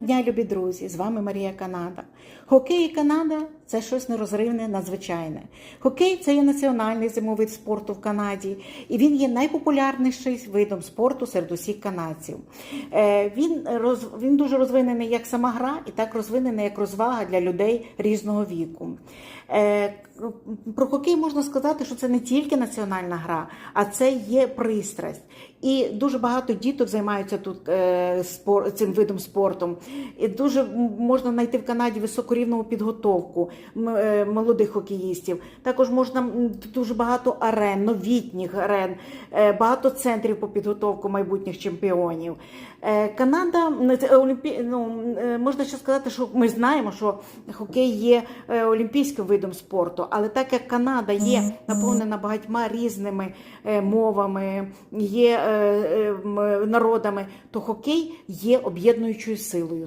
Дня, любі друзі! З вами Марія Канада. Хокей і Канада це щось нерозривне, надзвичайне. Хокей це є національний зимовий спорту в Канаді, і він є найпопулярніший видом спорту серед усіх канадців. Е, Він, роз, він дуже розвинений як сама гра, і так розвинений як розвага для людей різного віку. Е, Про хокей можна сказати, що це не тільки національна гра, а це є пристрасть. І дуже багато діток займаються тут е, цим видом спорту. І дуже можна знайти в Канаді високорівну підготовку е, молодих хокеїстів. Також можна дуже багато арен, новітніх арен, е, багато центрів по підготовку майбутніх чемпіонів. Е, Канада олімпі... ну, можна ще сказати, що ми знаємо, що хокей є олімпійським видом спорту, але так як Канада є наповнена багатьма різними мовами, є народами, то хокей є об'єднуючою силою.